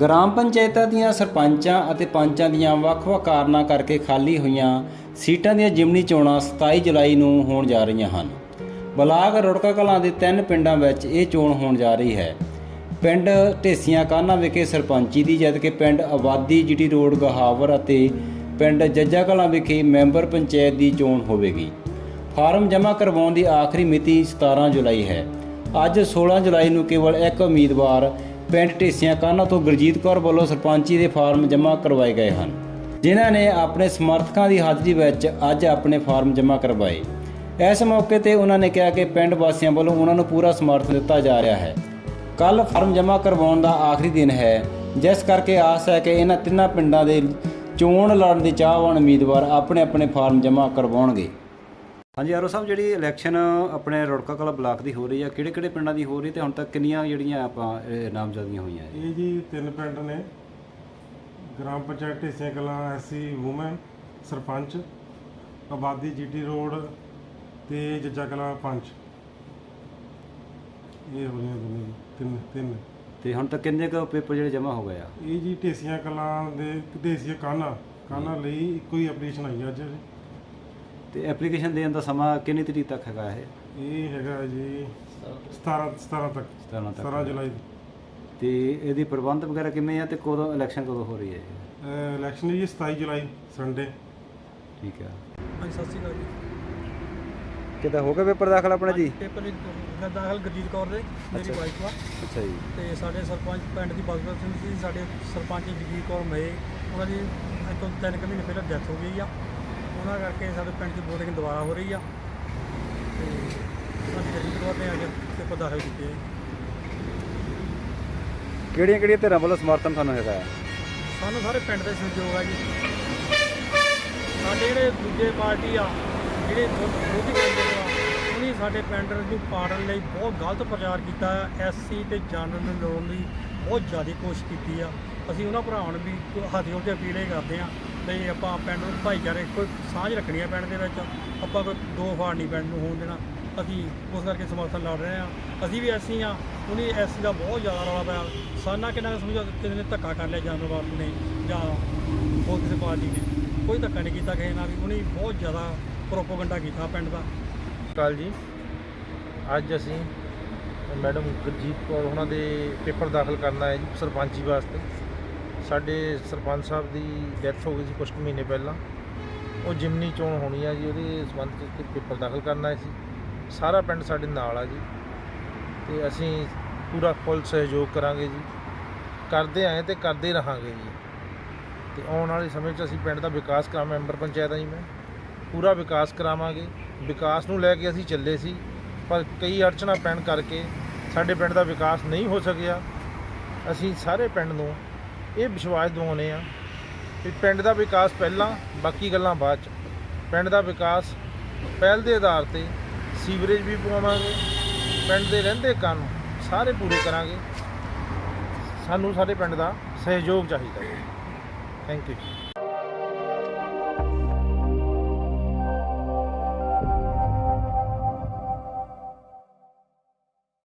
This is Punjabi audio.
ਗ੍ਰਾਮ ਪੰਚਾਇਤਾਂ ਦੀਆਂ ਸਰਪੰਚਾਂ ਅਤੇ ਪੰਚਾਂ ਦੀਆਂ ਵੱਖ-ਵੱਖ ਕਾਰਨਾਂ ਕਰਕੇ ਖਾਲੀ ਹੋਈਆਂ ਸੀਟਾਂ ਦੀਆਂ ਜਿਮਨੀ ਚੋਣਾਂ 27 ਜੁਲਾਈ ਨੂੰ ਹੋਣ ਜਾ ਰਹੀਆਂ ਹਨ। ਬਲਾਕ ਰੁੜਕਾ ਕਲਾਂ ਦੇ ਤਿੰਨ ਪਿੰਡਾਂ ਵਿੱਚ ਇਹ ਚੋਣ ਹੋਣ ਜਾ ਰਹੀ ਹੈ। ਪਿੰਡ ਢੇਸੀਆਂ ਕਾਨਾ ਵਿਖੇ ਸਰਪੰਚੀ ਦੀ ਜਦਕਿ ਪਿੰਡ ਆਬਾਦੀ ਜੀਟੀ ਰੋਡ ਗਹਾਵਰ ਅਤੇ ਪਿੰਡ ਜੱਜਾ ਕਲਾਂ ਵਿਖੇ ਮੈਂਬਰ ਪੰਚਾਇਤ ਦੀ ਚੋਣ ਹੋਵੇਗੀ। ਫਾਰਮ ਜਮ੍ਹਾਂ ਕਰਵਾਉਣ ਦੀ ਆਖਰੀ ਮਿਤੀ 17 ਜੁਲਾਈ ਹੈ। ਅੱਜ 16 ਜੁਲਾਈ ਨੂੰ ਕੇਵਲ ਇੱਕ ਉਮੀਦਵਾਰ ਪਿੰਡ ਢੇਸੀਆਂ ਕਾਨਾ ਤੋਂ ਗੁਰਜੀਤ ਕੌਰ ਵੱਲੋਂ ਸਰਪੰਚੀ ਦੇ ਫਾਰਮ ਜਮ੍ਹਾਂ ਕਰਵਾਏ ਗਏ ਹਨ, ਜਿਨ੍ਹਾਂ ਨੇ ਆਪਣੇ ਸਮਰਥਕਾਂ ਦੀ ਹਾਜ਼ਰੀ ਵਿੱਚ ਅੱਜ ਆਪਣੇ ਫਾਰਮ ਜਮ੍ਹਾਂ ਕਰਵਾਏ। ਇਸ ਮੌਕੇ ਤੇ ਉਹਨਾਂ ਨੇ ਕਿਹਾ ਕਿ ਪਿੰਡ ਵਾਸੀਆਂ ਵੱਲੋਂ ਉਹਨਾਂ ਨੂੰ ਪੂਰਾ ਸਮਰਥਨ ਦਿੱਤਾ ਜਾ ਰਿਹਾ ਹੈ। ਕੱਲ ਫਾਰਮ ਜਮ੍ਹਾਂ ਕਰਵਾਉਣ ਦਾ ਆਖਰੀ ਦਿਨ ਹੈ, ਜਿਸ ਕਰਕੇ ਆਸ ਹੈ ਕਿ ਇਹਨਾਂ ਤਿੰਨਾਂ ਪਿੰਡਾਂ ਦੇ ਚੋਣ ਲੜਨ ਦੇ ਚਾਹਵਾਨ ਉਮੀਦਵਾਰ ਆਪਣੇ ਆਪਣੇ ਫਾਰਮ ਜਮ੍ਹਾਂ ਕਰਵਾਉਣਗੇ। ਹਾਂਜੀ ਆਰੋ ਸਾਹਿਬ ਜਿਹੜੀ ਇਲੈਕਸ਼ਨ ਆਪਣੇ ਰੁੜਕਾ ਕਲਾ ਬਲਾਕ ਦੀ ਹੋ ਰਹੀ ਹੈ ਕਿਹੜੇ ਕਿਹੜੇ ਪਿੰਡਾਂ ਦੀ ਹੋ ਰਹੀ ਤੇ ਹੁਣ ਤੱਕ ਕਿੰਨੀਆਂ ਜਿਹੜੀਆਂ ਆਪਾਂ ਇਹ ਨਾਮਜ਼ਦਗੀਆਂ ਹੋਈਆਂ? ਇਹ ਜੀ ਤਿੰਨ ਪਿੰਡ ਨੇ। ਗ੍ਰਾਮ ਪੰਚਾਇਤ ਢੇਸੀਆਂ ਕਲਾਂ ਐਸਸੀ ਵੂਮਨ ਸਰਪੰਚ ਆਬਾਦੀ ਜੀਟੀ ਰੋਡ ਤੇ ਜੱਜਾ ਕਲਾਂ ਪੰਚ। ਇਹ ਹੋ ਰਹੀਆਂ ਦੋਨੇ ਜੀ, ਤਿੰਨ ਤਿੰਨ। ਤੇ ਹੁਣ ਤੱਕ ਕਿੰਨੇ ਕੁ ਪੇਪਰ ਜਿਹੜੇ ਜਮ੍ਹਾਂ ਹੋ ਗਏ ਆ? ਇਹ ਜੀ ਢੇਸੀਆਂ ਕਲਾਂ ਦੇ ਢੇਸੀਆਂ ਕਾਨਾ ਕਾਨਾ ਲਈ ਇੱਕੋ ਹੀ ਐਪਲੀਕੇਸ਼ਨ ਆਈ ਅੱਜ। ਤੇ ਐਪਲੀਕੇਸ਼ਨ ਦੇਣ ਦਾ ਸਮਾਂ ਕਿੰਨੀ ਤਰੀਕ ਤੱਕ ਹੈਗਾ ਇਹ? ਇਹ ਹੈਗਾ ਜੀ 17 17 ਤੱਕ। 17 ਤੱਕ। 17 ਜੁਲਾਈ ਤੇ ਇਹਦੀ ਪ੍ਰਬੰਧ ਵਗੈਰਾ ਕਿਵੇਂ ਆ ਤੇ ਕਦੋਂ ਇਲੈਕਸ਼ਨ ਕਦੋਂ ਹੋ ਰਹੀ ਹੈ? ਇਲੈਕਸ਼ਨ ਜੀ 27 ਜੁਲਾਈ ਸੰਡੇ ਠੀਕ ਆ। ਹਾਂਜੀ ਸਤਿ ਸ਼੍ਰੀ ਅਕਾਲ ਜੀ। ਕਿਤਾ ਹੋ ਗਿਆ ਪੇਪਰ ਦਾਖਲ ਆਪਣਾ ਜੀ? ਪੇਪਰ ਵਿੱਚ ਮੈਂ ਦਾਖਲ ਗੁਰਜੀਤ ਕੌਰ ਦੇ ਮੇਰੀ। ਵਾਈਫ ਆ। ਅੱਛਾ ਜੀ। ਤੇ ਸਾਡੇ ਸਰਪੰਚ ਪਿੰਡ ਦੀ ਬਸਬਤ ਸਿੰਘ ਸੀ ਸਾਡੇ ਸਰਪੰਚ ਜਗੀਰ ਕੌਰ ਮਏ ਉਹਨਾਂ ਦੀ ਅੱਜ ਤੋਂ ਤਿੰਨ ਕੁ ਮਹੀਨੇ ਪਹਿਲਾਂ ਡੈਥ ਹੋ ਗਈ ਆ। ਉਹਨਾਂ ਕਰਕੇ ਸਾਡੇ ਪਿੰਡ 'ਚ VOTING ਦੁਬਾਰਾ ਹੋ ਰਹੀ ਆ ਤੇ ਸਾਡੀ ਗੁਰਜੀਤ ਕੌਰ ਨੇ ਅੱਜ ਪੇਪਰ ਦਾਖਲ ਕੀਤੇ ਆ। ਕਿਹੜੀਆਂ ਕਿਹੜੀਆਂ ਧਿਰਾਂ ਵੱਲੋਂ ਸਮਰਥਨ ਤੁਹਾਨੂੰ ਹੈਗਾ ਹੈ? ਸਾਨੂੰ ਸਾਰੇ ਪਿੰਡ ਦੇ ਸਹਿਯੋਗ ਆ ਜੀ ਸਾਡੇ ਜਿਹੜੇ ਦੂਜੇ ਪਾਰਟੀ ਆ ਜਿਹੜੇ ਵਿਰੋ- ਵਿਰੋਧੀ ਕੈਂਡੀਡੇਟ ਆ ਉਹਨੇ ਸਾਡੇ ਪਿੰਡ ਨੂੰ ਪਾੜਨ ਲਈ ਬਹੁਤ ਗਲਤ ਪ੍ਰਚਾਰ ਕੀਤਾ ਐਸਸੀ ਤੇ ਜਨਰਲ ਨੂੰ ਲਾਉਣ ਲਈ ਬਹੁਤ ਜ਼ਿਆਦਾ ਕੋਸ਼ਿਸ਼ ਕੀਤੀ ਆ ਅਸੀਂ ਉਹਨਾਂ ਭਰਾਵਾਂ ਨੂੰ ਵੀ ਹੱਥ ਜੋੜ ਕੇ ਅਪੀਲ ਇਹ ਕਰਦੇ ਆ ਵੀ ਆਪਾਂ ਪਿੰਡ ਨੂੰ ਭਾਈਚਾਰੇ ਕੋਈ ਸਾਂਝ ਰੱਖਣੀ ਹੈ ਪਿੰਡ ਦੇ ਵਿੱਚ। ਆਪਾਂ ਕੋਈ ਦੋ ਫਾੜ ਨਹੀਂ ਪਿੰਡ ਨੂੰ ਹੋਣ ਦੇਣਾ। ਅਸੀਂ ਉਸ ਕਰਕੇ ਸਮਰਥਨ ਲੜ ਰਹੇ ਆ ਅਸੀਂ ਵੀ ਐਸੀ ਆ ਉਹਨੇ ਐਸੀ ਦਾ ਬਹੁਤ ਜ਼ਿਆਦਾ ਰੌਲਾ ਪਿਆ ਸਾਨਾ ਕਿੰਨਾ ਸਮਝੋ ਕਿਸੇ ਨੇ ਧੱਕਾ ਕਰ ਲਿਆ ਜਾਨਵਰ ਨੇ ਜਾਂ ਹੋਰ ਕਿਸੇ ਪਾਰਟੀ ਨੇ। ਕੋਈ ਧੱਕਾ ਨਹੀਂ ਕੀਤਾ ਕਿਸੇ ਨਾਲ ਵੀ। ਉਹਨੇ ਬਹੁਤ ਜ਼ਿਆਦਾ ਪ੍ਰੋਪੋਗੰਡਾ ਕੀਤਾ ਪਿੰਡ ਦਾ। ਕਾਲ ਜੀ। ਅੱਜ ਅਸੀਂ ਮੈਡਮ ਗੁਰਜੀਤ ਕੌਰ ਉਹਨਾਂ ਦੇ ਪੇਪਰ ਦਾਖਲ ਕਰਨਾ ਹੈ ਜੀ, ਸਰਪੰਚੀ ਵਾਸਤੇ। ਸਾਡੇ ਸਰਪੰਚ ਸਾਹਿਬ ਦੀ ਡੈਥ ਹੋ ਗਈ ਸੀ ਕੁਝ ਕੁ ਮਹੀਨੇ ਪਹਿਲਾਂ। ਉਹ ਜਿਮਨੀ ਚੋਣ ਹੋਣੀ ਆ ਜੀ, ਉਹਦੇ ਸੰਬੰਧ 'ਚ ਪੇਪਰ ਦਾਖਲ ਕਰਨਾ ਹੈ ਸੀ। ਸਾਰਾ ਪਿੰਡ ਸਾਡੇ ਨਾਲ ਆ ਜੀ। ਤੇ ਅਸੀਂ ਪੂਰਾ ਫੁੱਲ ਸਹਿਯੋਗ ਕਰਾਂਗੇ ਜੀ। ਕਰਦੇ ਆਏ ਤੇ ਕਰਦੇ ਰਹਾਂਗੇ ਜੀ। ਤੇ ਆਉਣ ਵਾਲੇ ਸਮੇਂ 'ਚ ਅਸੀਂ ਪਿੰਡ ਦਾ ਵਿਕਾਸ ਕਰਾਂ ਮੈਂਬਰ ਪੰਚਾਇਤ ਆ ਜੀ ਮੈਂ। ਪੂਰਾ ਵਿਕਾਸ ਕਰਾਵਾਂਗੇ। ਵਿਕਾਸ ਨੂੰ ਲੈ ਕੇ ਅਸੀਂ ਚੱਲੇ ਸੀ, ਪਰ ਕਈ ਅੜਚਣਾਂ ਪੈਣ ਕਰਕੇ ਸਾਡੇ ਪਿੰਡ ਦਾ ਵਿਕਾਸ ਨਹੀਂ ਹੋ ਸਕਿਆ। ਅਸੀਂ ਸਾਰੇ ਪਿੰਡ ਨੂੰ ਇਹ ਵਿਸ਼ਵਾਸ ਦਿਵਾਉਂਦੇ ਆ ਕਿ ਪਿੰਡ ਦਾ ਵਿਕਾਸ ਪਹਿਲਾਂ, ਬਾਕੀ ਗੱਲਾਂ ਬਾਅਦ ਚ। ਪਿੰਡ ਦਾ ਵਿਕਾਸ ਪਹਿਲ ਦੇ ਆਧਾਰ ਤੇ ਸੀਵਰੇਜ ਵੀ ਪਵਾਵਾਂਗੇ, ਪਿੰਡ ਦੇ ਰਹਿੰਦੇ ਕੰਮ ਸਾਰੇ ਪੂਰੇ ਕਰਾਂਗੇ। ਸਾਨੂੰ ਸਾਡੇ ਪਿੰਡ ਦਾ ਸਹਿਯੋਗ ਚਾਹੀਦਾ ਹੈ। Thank you